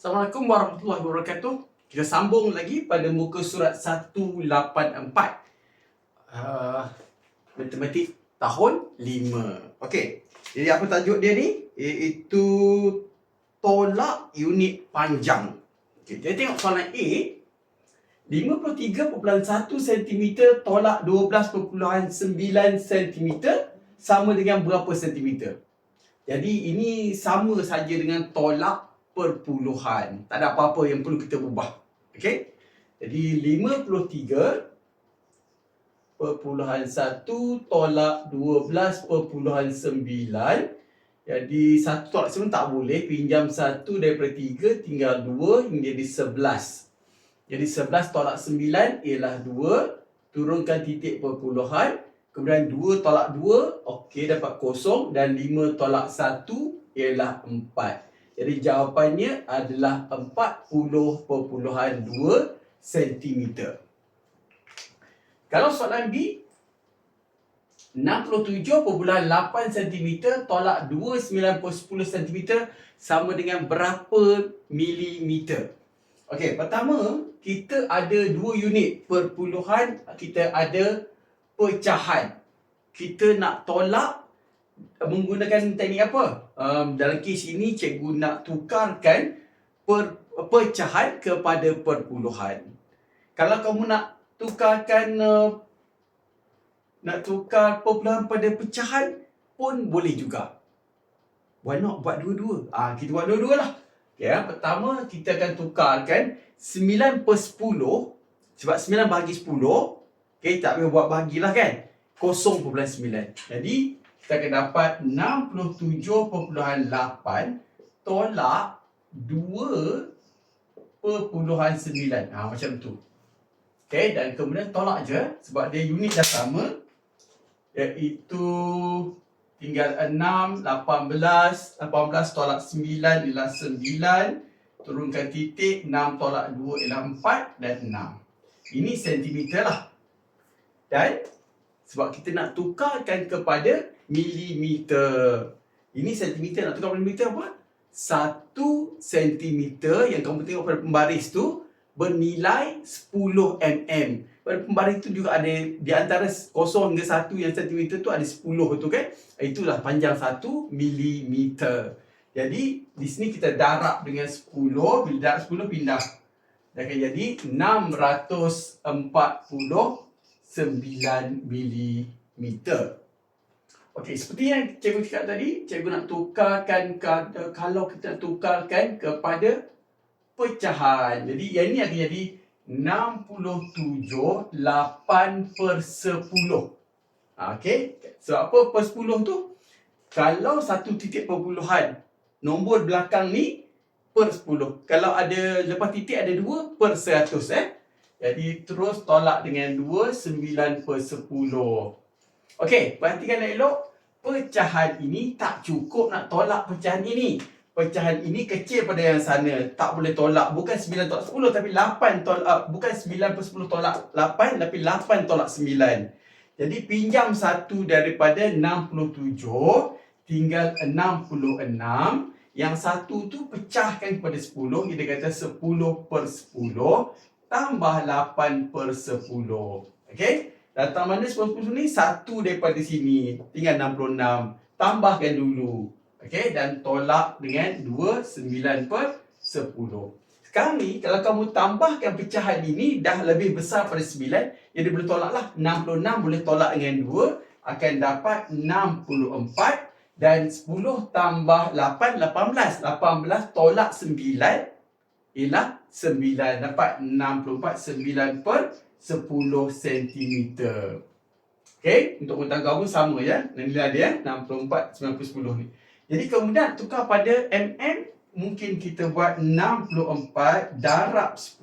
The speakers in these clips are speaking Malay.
Assalamualaikum warahmatullahi wabarakatuh. Kita sambung lagi pada muka surat 184. Uh, matematik tahun 5. Okey. Jadi apa tajuk dia ni? Iaitu tolak unit panjang. Okey, jadi tengok soalan A. 53.1 cm tolak 12.9 cm sama dengan berapa cm? Jadi ini sama saja dengan tolak perpuluhan. Tak ada apa-apa yang perlu kita ubah. Okey? Jadi 53 perpuluhan 1 tolak 12.9 jadi satu tolak sembilan tak boleh pinjam satu daripada tiga tinggal dua hingga jadi sebelas. Jadi sebelas tolak sembilan ialah dua turunkan titik perpuluhan kemudian dua tolak dua okey dapat kosong dan lima tolak satu ialah empat. Jadi jawapannya adalah 40.2 cm. Kalau soalan B 67.8 cm tolak 29.10 cm sama dengan berapa milimeter? Okey, pertama kita ada dua unit perpuluhan, kita ada pecahan. Kita nak tolak menggunakan teknik apa? Um, dalam kes ini cikgu nak tukarkan per, pecahan kepada perpuluhan. Kalau kamu nak tukarkan uh, nak tukar perpuluhan pada pecahan pun boleh juga. Why not buat dua-dua? Ah, kita buat dua-dua lah. Ya, pertama kita akan tukarkan 9 per 10 sebab 9 bahagi 10 okay, tak boleh buat bahagilah kan 0.9 jadi kita akan dapat 67.8 tolak 2.9. Ha, macam tu. Okay, dan kemudian tolak je sebab dia unit dah sama. Iaitu tinggal 6, 18, 18 tolak 9 ialah 9. Turunkan titik, 6 tolak 2 ialah 4 dan 6. Ini sentimeter lah. Dan sebab kita nak tukarkan kepada milimeter. Ini sentimeter nak tukar milimeter apa? Satu sentimeter yang kamu tengok pada pembaris tu bernilai 10 mm. Pada pembaris tu juga ada di antara 0 hingga 1 yang sentimeter tu ada 10 tu kan. Itulah panjang 1 milimeter. Jadi di sini kita darab dengan 10, bila darab 10 pindah. Dia akan jadi 649 milimeter. Okey, seperti yang cikgu cakap tadi, cikgu nak tukarkan kalau kita nak tukarkan kepada pecahan. Jadi yang ini akan jadi 67 8 per 10. Okey, sebab apa per 10 tu? Kalau satu titik perpuluhan, nombor belakang ni per 10. Kalau ada lepas titik ada 2 per 100 eh. Jadi terus tolak dengan 2, 9 per 10. Okey, perhatikan elok. Pecahan ini tak cukup nak tolak pecahan ini. Pecahan ini kecil pada yang sana. Tak boleh tolak. Bukan 9 tolak 10 tapi 8 tolak. Uh, bukan 9 per 10 tolak 8 tapi 8 tolak 9. Jadi pinjam satu daripada 67 tinggal 66. Yang satu tu pecahkan kepada 10. Kita kata 10 per 10 tambah 8 per 10. Okay? Datang mana 10 ni? Satu daripada sini. Tinggal 66. Tambahkan dulu. Okey. Dan tolak dengan 2. 9 per 10. Sekarang ni, kalau kamu tambahkan pecahan ini, dah lebih besar pada 9. Jadi boleh tolak lah. 66 boleh tolak dengan 2. Akan dapat 64. Dan 10 tambah 8, 18. 18 tolak 9. Ialah 9. Dapat 64. 9 per 10 cm. Okey, untuk pengetahuan kamu sama ya. Nilai dia 64 90 10 ni. Jadi kemudian tukar pada mm mungkin kita buat 64 darab 10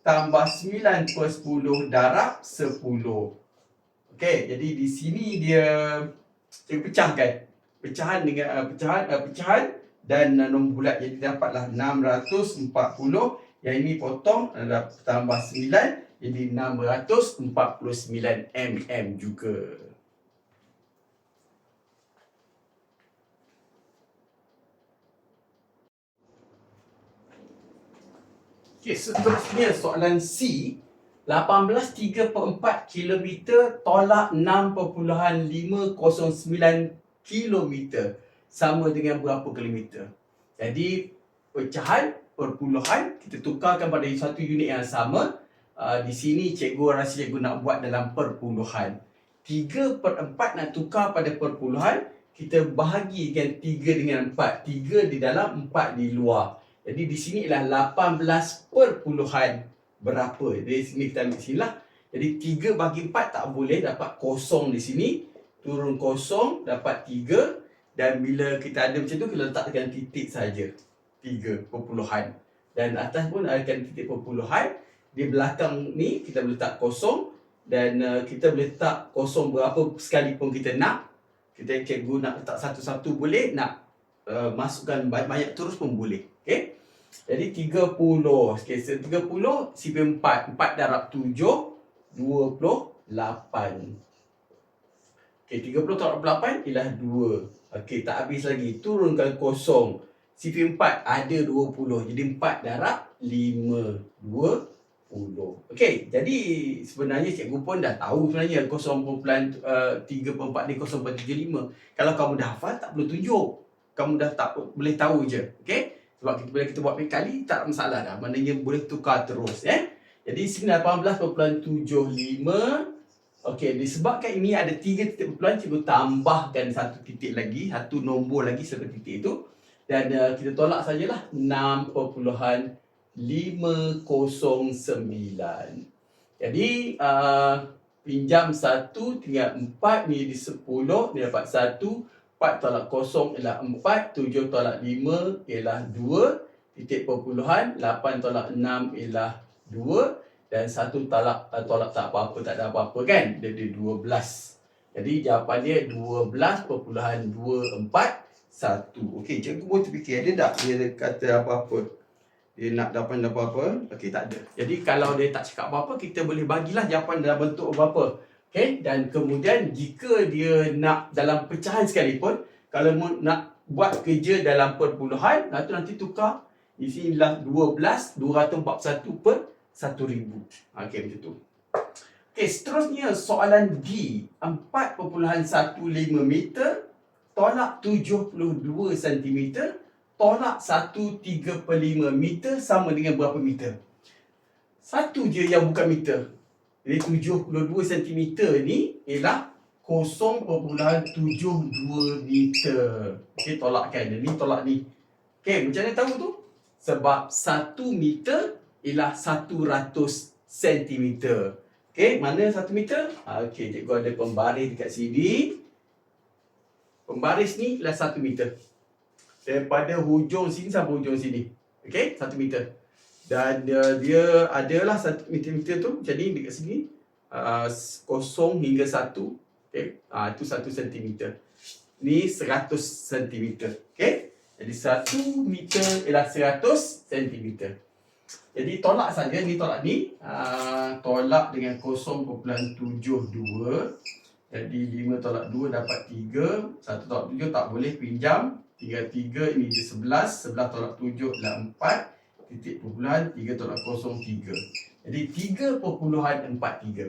tambah 9 per 10 darab 10. Okey, jadi di sini dia cikgu pecahkan. Pecahan dengan uh, pecahan uh, pecahan dan nombor bulat jadi dapatlah 640 yang ini potong uh, tambah 9 jadi 649 mm juga. Okey, seterusnya soalan C. 18 3 per 4 km tolak 6.509 km sama dengan berapa kilometer. Jadi pecahan perpuluhan kita tukarkan pada satu unit yang sama. Uh, di sini cikgu rasa cikgu nak buat dalam perpuluhan. 3 per 4 nak tukar pada perpuluhan. Kita bahagikan 3 dengan 4. 3 di dalam, 4 di luar. Jadi di sini ialah 18 perpuluhan berapa. Dari sini kita ambil sini lah. Jadi 3 bagi 4 tak boleh dapat kosong di sini. Turun kosong dapat 3. Dan bila kita ada macam tu, kita letakkan titik saja. 3 perpuluhan. Dan atas pun ada titik perpuluhan. Di belakang ni kita boleh letak kosong. Dan uh, kita boleh letak kosong berapa sekalipun kita nak. Kita cikgu nak letak satu-satu boleh. Nak uh, masukkan banyak terus pun boleh. Okay. Jadi 30. Okay, so 30 CP 4. 4 darab 7. 28. Okay, 30 darab 8 ialah 2. Okay, tak habis lagi. Turunkan kosong. CP 4 ada 20. Jadi 4 darab 5. 20. Okay, jadi sebenarnya cikgu pun dah tahu sebenarnya 0.3 per 4 ni 0.35. Kalau kamu dah hafal, tak perlu tunjuk. Kamu dah tak boleh tahu je. Okay? Sebab kita bila kita buat kali tak ada masalah dah. Maknanya boleh tukar terus eh. Jadi sini 18.75 Okey, disebabkan ini ada tiga titik perpuluhan, cikgu tambahkan satu titik lagi, satu nombor lagi selepas titik itu. Dan uh, kita tolak sajalah 6.509. Jadi, uh, pinjam satu tinggal empat ni di sepuluh, ni dapat satu. 4 tolak kosong ialah 4, 7 tolak 5 ialah 2, titik perpuluhan, 8 tolak 6 ialah 2 dan 1 tolak uh, tolak tak apa-apa, tak ada apa-apa kan? Dia ada 12. Jadi jawapan dia 12 perpuluhan 2, 4, 1. Okey, cikgu pun terfikir, ada tak dia kata apa-apa? Dia nak jawapan apa-apa? Okey, tak ada. Jadi kalau dia tak cakap apa-apa, kita boleh bagilah jawapan dalam bentuk apa-apa. Okay? Dan kemudian jika dia nak dalam pecahan sekalipun, kalau nak buat kerja dalam perpuluhan, nanti nanti tukar. Di sini adalah 12, 241 per 1000. Okay, macam tu. Okay, seterusnya soalan D. 4.15 meter tolak 72 cm tolak 135 meter sama dengan berapa meter? Satu je yang bukan meter. Jadi 72 cm ni ialah 0.72 meter. Okey, tolakkan. Ini tolak ni. Okey, macam mana tahu tu? Sebab 1 meter ialah 100 cm. Okey, mana 1 meter? Ha, Okey, cikgu ada pembaris dekat sini. Pembaris ni ialah 1 meter. Daripada hujung sini sampai hujung sini. Okey, 1 meter dan uh, dia adalah satu meter-meter tu jadi dekat sini uh, kosong hingga satu okay? uh, itu satu sentimeter ni seratus sentimeter okay? jadi satu meter ialah seratus sentimeter jadi tolak saja ni tolak ni uh, tolak dengan kosong kumpulan tujuh dua jadi lima tolak dua dapat tiga satu tolak tujuh tak boleh pinjam tiga tiga ini dia sebelas sebelas tolak tujuh adalah empat titik perpuluhan 3 tolak kosong 3. Jadi 3 perpuluhan 4 3.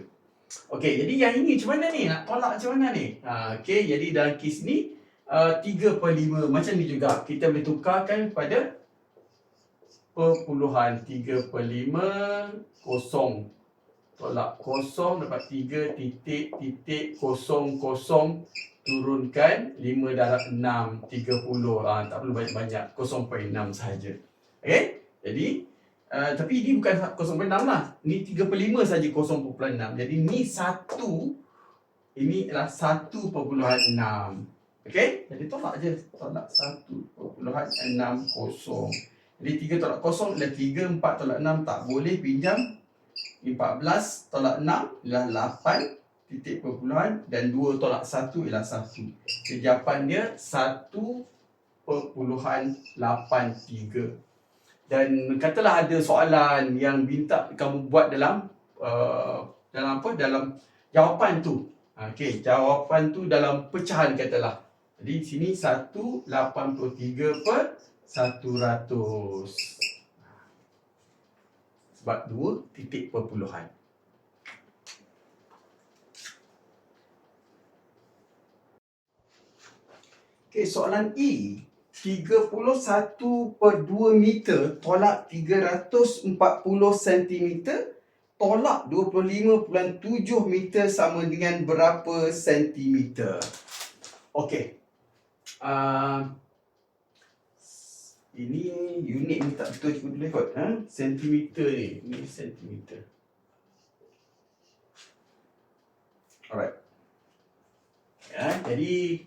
Okey, jadi yang ini macam mana ni? Nak tolak macam mana ni? Ha, Okey, jadi dalam kes ni uh, 3 per 5 macam ni juga. Kita boleh tukarkan pada perpuluhan 3 per 5 kosong. Tolak kosong dapat 3 titik titik kosong kosong turunkan 5 darab 6 30 ah tak perlu banyak-banyak 0.6 saja. Okey? Jadi uh, tapi ini bukan 0.6 lah. Ini 3 per 5 saja 0.6. Jadi ni 1 ini adalah 1.6. Okey? Jadi tolak je. Tolak 1.60. Jadi 3 tolak 0 adalah 3, 4 tolak 6 tak boleh pinjam. 14 tolak 6 ialah 8 titik perpuluhan dan 2 tolak 1 ialah 1. Jadi jawapan dia 1.83. Dan katalah ada soalan yang minta kamu buat dalam uh, dalam apa dalam jawapan tu. Okey, jawapan tu dalam pecahan katalah. Jadi sini 183 per 100. sebab dua titik perpuluhan. Okey, soalan E. 31 per 2 meter tolak 340 cm tolak 25.7 meter sama dengan berapa sentimeter? Okey. Uh, ini unit ni tak betul cikgu boleh kot. Ha? Sentimeter ni. Ini sentimeter. Alright. Ya, jadi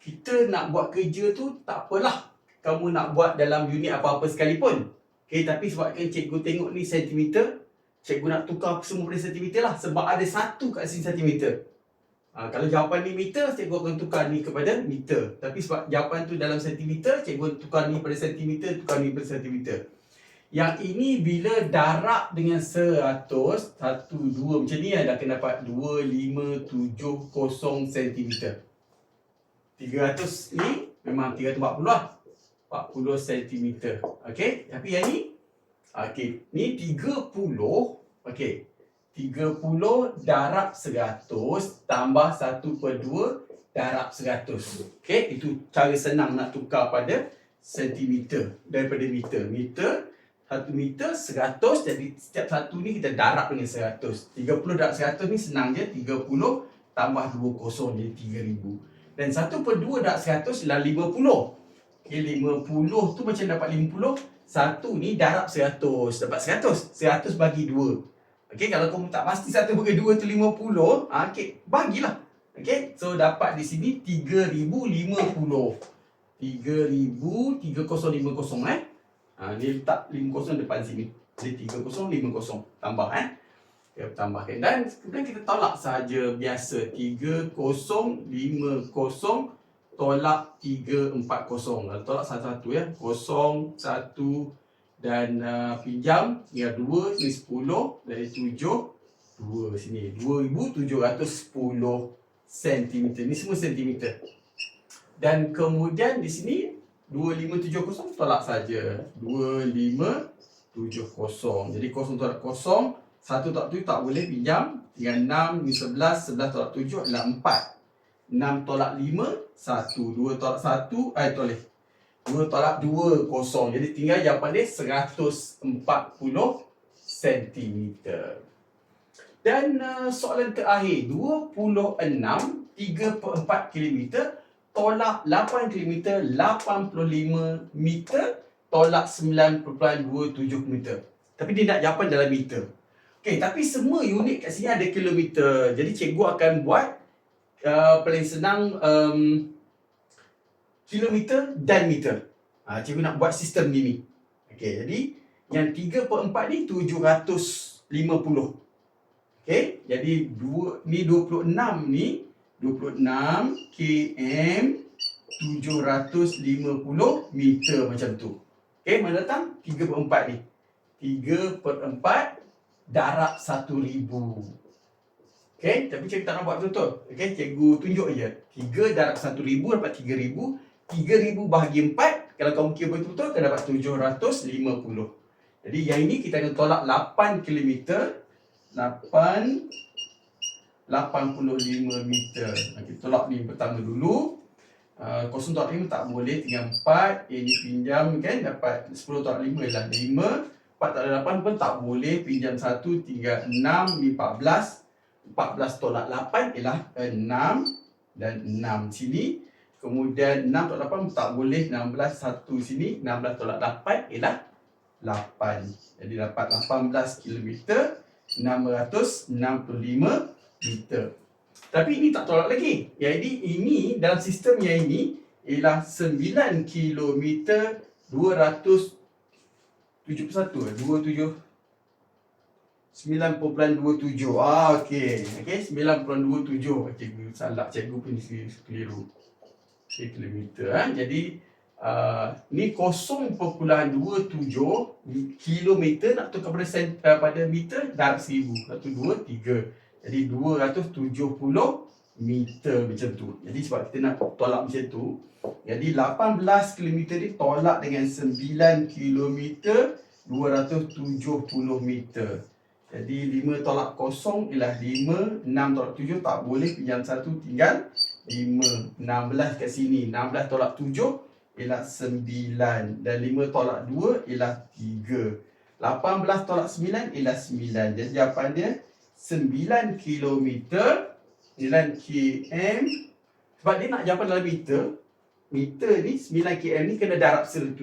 kita nak buat kerja tu tak apalah kamu nak buat dalam unit apa-apa sekalipun. Okay, tapi sebabkan cikgu tengok ni sentimeter, cikgu nak tukar semua pada sentimeter lah. Sebab ada satu kat sini sentimeter. Ha, kalau jawapan ni meter, cikgu akan tukar ni kepada meter. Tapi sebab jawapan tu dalam sentimeter, cikgu tukar ni pada sentimeter, tukar ni pada sentimeter. Yang ini bila darab dengan 100, 1, 2, macam ni dah akan dapat 2, 5, 7, 0 cm. 300 ni memang 340 lah. 40 cm. Okey, tapi yang ni okey, ni 30 okey. 30 darab 100 tambah 1 per 2 darab 100. Okey, itu cara senang nak tukar pada sentimeter daripada meter. Meter 1 meter 100 jadi setiap satu ni kita darab dengan 100. 30 darab 100 ni senang je 30 tambah 2 kosong jadi 3000. Dan 1 per 2 darab 100 adalah 50. Okay, 50 tu macam dapat 50. 1 ni darab 100. Dapat 100. 100 bagi 2. Okay, kalau kamu tak pasti 1 bagi 2 tu 50. Ah, okay, bagilah. Okay, so dapat di sini 3050. 3000, 3050 eh. Ha, ni letak 50 depan sini. Jadi 3050 tambah eh kita tambahkan dan kemudian kita tolak saja biasa 3050 tolak 340 kalau tolak satu-satu ya 0 1 dan uh, pinjam ya 2 ni 10 dari 7 2 sini 2710 cm ni semua cm dan kemudian di sini 2570 tolak saja 2570 jadi 0 tolak 0 satu tolak tujuh tak boleh pinjam. Tinggal enam, ni sebelas. Sebelas tolak tujuh adalah empat. Enam tolak lima, satu. Dua tolak satu, eh tolak. Dua tolak dua, kosong. Jadi tinggal jawapan dia seratus empat puluh sentimeter. Dan uh, soalan terakhir, 26, 3 per 4 kilometer, tolak 8 kilometer, 85 meter, tolak 9.27 meter. Tapi dia nak jawapan dalam meter. Okay, tapi semua unit kat sini ada kilometer. Jadi cikgu akan buat uh, paling senang um, kilometer dan meter. Ha, cikgu nak buat sistem ni. Okay, jadi yang 3 per 4 ni 750. Okay, jadi dua, ni 26 ni 26 km 750 meter macam tu. Okay, mana datang? 3 per 4 ni. 3 per 4 darab satu ribu. Okay, tapi cikgu tak nak buat betul-betul. Okay, cikgu tunjuk je. Tiga darab satu ribu dapat tiga ribu. Tiga ribu bahagi empat, kalau kamu kira betul-betul, akan dapat tujuh ratus lima puluh. Jadi yang ini kita akan tolak lapan kilometer. Lapan, lapan puluh lima meter. Kita tolak ni pertama dulu. Uh, tolak lima tak boleh, tinggal empat. Ini pinjam kan, dapat sepuluh tolak lima ialah lima. 4 tak ada 8 pun tak boleh pinjam 1 tinggal 6 ni 14 14 tolak 8 ialah 6 dan 6 sini kemudian 6 tolak 8 tak boleh 16 1 sini 16 tolak 8 ialah 8 jadi dapat 18 km 665 meter. Tapi ini tak tolak lagi. Jadi ini dalam sistem yang ini ialah 9 km 200 71 eh? 27 9.27 Ah okey. Okey 9.27 cikgu salah cikgu pun keliru kilometer eh? jadi uh, ni 0.27 kilometer nak tukar pada sen, uh, pada meter darab 1000 satu dua tiga jadi 270 meter macam tu. Jadi sebab kita nak tolak macam tu, jadi 18 km ni tolak dengan 9 km 270 meter. Jadi 5 tolak kosong ialah 5, 6 tolak 7 tak boleh yang satu tinggal 5. 16 kat sini. 16 tolak 7 ialah 9 dan 5 tolak 2 ialah 3. 18 tolak 9 ialah 9. Jadi jawapan dia 9 kilometer 9 km sebab dia nak jawapan dalam meter meter ni 9 km ni kena darab 1000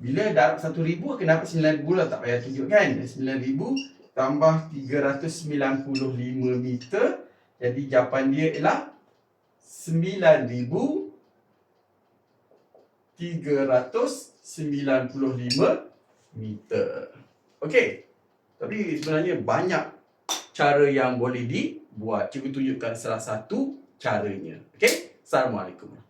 bila darab 1000 kenapa 9000 lah tak payah tunjuk kan 9000 tambah 395 meter jadi jawapan dia ialah 9395 meter. Okey. Tapi sebenarnya banyak cara yang boleh dibuat. Cikgu tunjukkan salah satu caranya. Okey? Assalamualaikum